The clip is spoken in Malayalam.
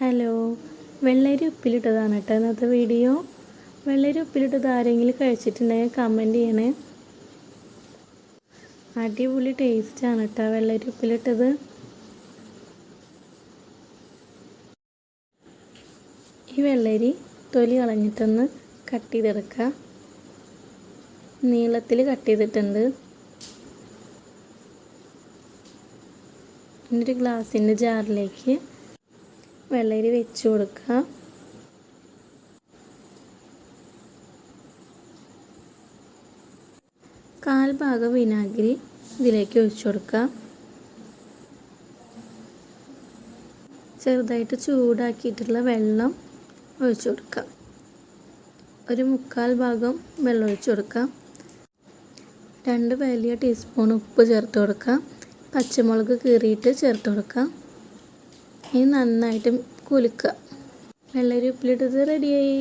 ഹലോ. വെള്ളരി ഉപ്പിലിട്ടതാണ് കേട്ടോ ഇന്നത്തെ വീഡിയോ. വെള്ളരി ഉപ്പിലിട്ടത് ആരെങ്കിലും കഴിച്ചിട്ടുണ്ടെങ്കിൽ കമന്റ് ചെയ്യണേ. അടിപൊളി ടേസ്റ്റാണ് കേട്ടോ വെള്ളരി ഉപ്പിലിട്ടത്. ഈ വെള്ളരി തൊലി കളഞ്ഞിട്ടൊന്ന് കട്ട് ചെയ്തെടുക്കുക നീളത്തിൽ കട്ട് ചെയ്തിട്ടുണ്ട്. എന്നിട്ട് ഗ്ലാസിന്റെ ജാറിലേക്ക് വെള്ളരി വെച്ച് കൊടുക്കുക. കാൽ ഭാഗം വിനാഗിരി ഇതിലേക്ക് ഒഴിച്ചു കൊടുക്കുക. ചെറുതായിട്ട് ചൂടാക്കിയിട്ടുള്ള വെള്ളം ഒഴിച്ചു കൊടുക്കുക. ഒരു മുക്കാൽ ഭാഗം വെള്ളം ഒഴിച്ചു കൊടുക്കുക. രണ്ട് വലിയ ടീസ്പൂൺ ഉപ്പ് ചേർത്ത് കൊടുക്കുക. പച്ചമുളക് കീറിയിട്ട് ചേർത്ത് കൊടുക്കുക. ഇനി നന്നായിട്ട് കുലുക്കുക. വെള്ളരി ഉപ്പിലിട്ടത് റെഡിയായി